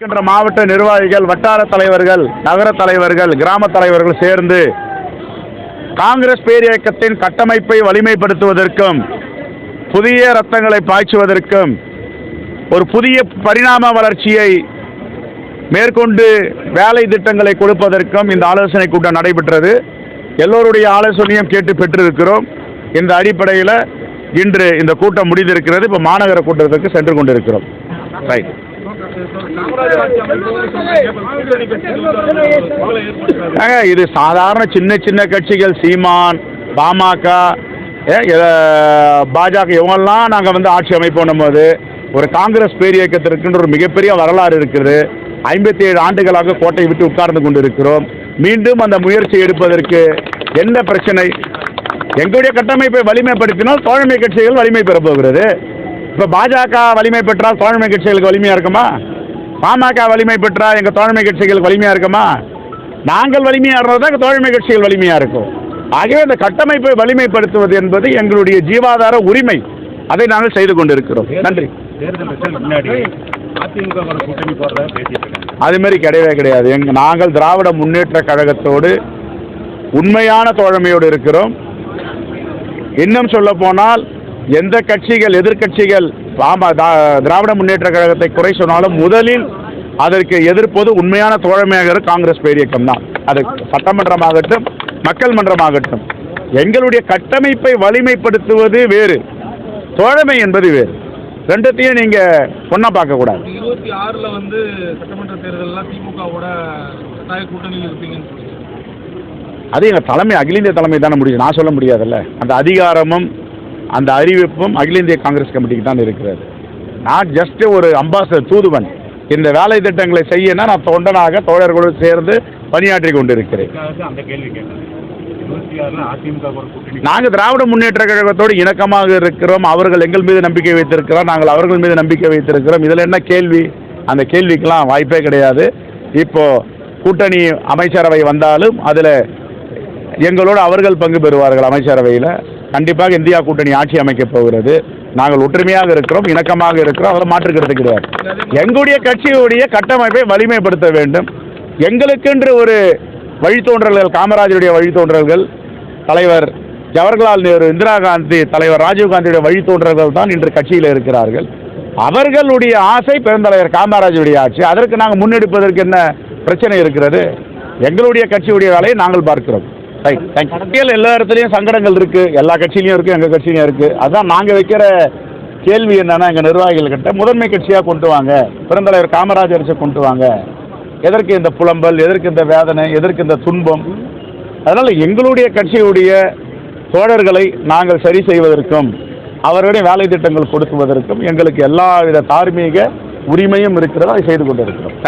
இருக்கின்ற மாவட்ட நிர்வாகிகள் வட்டார தலைவர்கள் நகர தலைவர்கள் கிராம தலைவர்கள் சேர்ந்து காங்கிரஸ் பேரியக்கத்தின் கட்டமைப்பை வலிமைப்படுத்துவதற்கும் புதிய ரத்தங்களை பாய்ச்சுவதற்கும் ஒரு புதிய பரிணாம வளர்ச்சியை மேற்கொண்டு வேலை திட்டங்களை கொடுப்பதற்கும் இந்த ஆலோசனை கூட்டம் நடைபெற்றது. எல்லோருடைய ஆலோசனையும் கேட்டு பெற்றிருக்கிறோம். இந்த அடிப்படையில் இன்று இந்த கூட்டம் முடிந்திருக்கிறது. இப்போ மாநகர கூட்டத்திற்கு சென்று கொண்டிருக்கிறோம். ரைட் இது சாதாரண சின்ன சின்ன கட்சிகள் சீமான் பாமக ஏ, பாஜக இவங்கெல்லாம் நாங்கள் வந்து ஆட்சி அமைப்போம் போது ஒரு காங்கிரஸ் பேரியக்கத்திற்குன்ற ஒரு மிகப்பெரிய வரலாறு இருக்குது. ஐம்பத்தி ஏழு ஆண்டுகளாக கோட்டை விட்டு உட்கார்ந்து கொண்டிருக்கிறோம். மீண்டும் அந்த முயற்சி எடுப்பதற்கு என்ன பிரச்சனை? எங்களுடைய கட்டமைப்பை வலிமைப்படுத்தினால் தோழமை கட்சிகள் வலிமை பெறப்போகிறது இப்போ பாஜக வலிமை பெற்றால் தோழமை கட்சிகளுக்கு வலிமையாக இருக்குமா? பாமக வலிமை பெற்றால் எங்கள் தோழமை கட்சிகளுக்கு வலிமையாக இருக்குமா? நாங்கள் வலிமையாக இருந்தால் தான் எங்கள் தோழமை கட்சிகள் வலிமையாக இருக்கும். ஆகவே இந்த கட்டமைப்பை வலிமைப்படுத்துவது என்பது எங்களுடைய ஜீவாதார உரிமை. அதை நாங்கள் செய்து கொண்டிருக்கிறோம். நன்றி. அது மாதிரி கிடையவே கிடையாது. எங்க நாங்கள் திராவிட முன்னேற்ற கழகத்தோடு உண்மையான தோழமையோடு இருக்கிறோம். இன்னும் சொல்ல போனால் எந்த கட்சிகள் எதிர்க்கட்சிகள் பாம திராவிட முன்னேற்ற கழகத்தை குறை சொன்னாலும் முதலில் அதற்கு எதிர்ப்பது உண்மையான தோழமையாக காங்கிரஸ் பேரியக்கம் தான். அது சட்டமன்றமாகட்டும் மக்கள் மன்றமாகட்டும். எங்களுடைய கட்டமைப்பை வலிமைப்படுத்துவது வேறு. தோழமை என்பது வேறு. ரெண்டுத்தையும் நீங்கள் ஒன்றா பார்க்கக்கூடாது. இருபத்தி ஆறுல வந்து சட்டமன்ற தேர்தல்லாம் திமுகவோட கூட்டணியில் இருப்பீங்கன்னு அது எங்கள் தலைமை அகில இந்திய தலைமை தானே முடியும். நான் சொல்ல முடியாதுல்ல. அந்த அதிகாரமும் அந்த அறிவிப்பும் அகில இந்திய காங்கிரஸ் கமிட்டிக்கு தான் இருக்கிறது. நான் ஜஸ்ட் ஒரு அம்பாசடர் தூதுவன். இந்த வேலை திட்டங்களை செய்யனா நான் தொண்டனாக தோழர்களோடு சேர்ந்து பணியாற்றி கொண்டிருக்கிறேன். அந்த நாங்கள் திராவிட முன்னேற்ற கழகத்தோடு இணக்கமாக இருக்கிறோம். அவர்கள் எங்கள் மீது நம்பிக்கை வைத்திருக்கிறோம் நாங்கள் அவர்கள் மீது நம்பிக்கை வைத்திருக்கிறோம். இதில் என்ன கேள்வி? அந்த கேள்விக்கெல்லாம் வாய்ப்பே கிடையாது. இப்போ கூட்டணி அமைச்சரவை வந்தாலும் அதில் எங்களோடு அவர்கள் பங்கு பெறுவார்கள் அமைச்சரவையில். கண்டிப்பாக இந்தியா கூட்டணி ஆட்சி அமைக்கப் போகிறது. நாங்கள் ஒற்றுமையாக இருக்கிறோம் இணக்கமாக இருக்கிறோம் அதில் மாற்றுக்கிறது கிடையாது. எங்களுடைய கட்சியுடைய கட்டமைப்பை வலிமைப்படுத்த வேண்டும். எங்களுக்கென்று ஒரு வழித்தோன்றல்கள் காமராஜருடைய வழித்தோன்றல்கள் தலைவர் ஜவஹர்லால் நேரு இந்திரா காந்தி தலைவர் ராஜீவ்காந்தியுடைய வழித்தோன்றல்கள் தான் இன்று கட்சியில் இருக்கிறார்கள். அவர்களுடைய ஆசை பெருந்தலைவர் காமராஜருடைய ஆட்சி. அதற்கு நாங்கள் முன்னெடுப்பதற்கு என்ன பிரச்சனை இருக்கிறது? எங்களுடைய கட்சியுடைய வேலையை நாங்கள் பார்க்கிறோம். ரைட் தேங்க்யூ எல்லா இடத்துலையும் சங்கடங்கள் இருக்குது எல்லா கட்சியிலையும் இருக்குது எங்கள் கட்சியிலையும் இருக்குது அதான் நாங்கள் வைக்கிற கேள்வி என்னன்னா எங்கள் நிர்வாகிகள்கிட்ட முதன்மை கட்சியாக கொண்டு வாங்க. பெருந்தலைவர் காமராஜர் கொண்டு வாங்க. எதற்கு இந்த புலம்பல் எதற்கு இந்த வேதனை எதற்கு இந்த துன்பம்? அதனால் எங்களுடைய கட்சியுடைய தோழர்களை நாங்கள் சரி செய்வதற்கும் அவர்களுடைய வேலை திட்டங்கள் கொடுக்குவதற்கும் எங்களுக்கு எல்லாவித தார்மீக உரிமையும் இருக்கிறதா செய்து கொண்டிருக்கிறோம்.